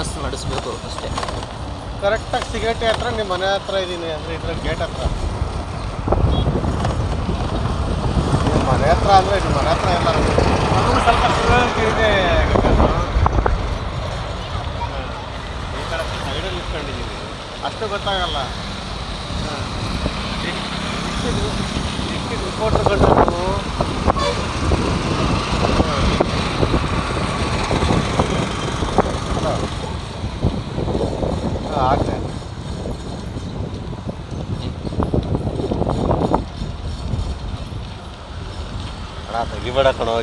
Business ನಡೆಸಬೇಕು ಅಷ್ಟೇ. ಕರೆಕ್ಟಾಗಿ ಸಿಗೇಟಿ ಹತ್ರ ನಿಮ್ಮ ಮನೆ ಹತ್ರ ಇದ್ದೀನಿ ಅಂದರೆ ಇದ್ರ ಗೇಟ್ ಹತ್ರ. ನಿಮ್ಮ ಮನೆ ಹತ್ರ ಅಂದರೆ ನಿಮ್ಮ ಮನೆ ಹತ್ರ ಎಲ್ಲ ಸ್ವಲ್ಪ ಸಿಗೋಕೆ ಇದೆ ಸೈಡಲ್ಲಿ ನಿಂತ್ಕೊಂಡಿದ್ದೀನಿ ಅಷ್ಟು ಗೊತ್ತಾಗಲ್ಲ. ಇಷ್ಟಿದು ಇಷ್ಟಿದು ஆகினேன் ഇവിടെ കണോ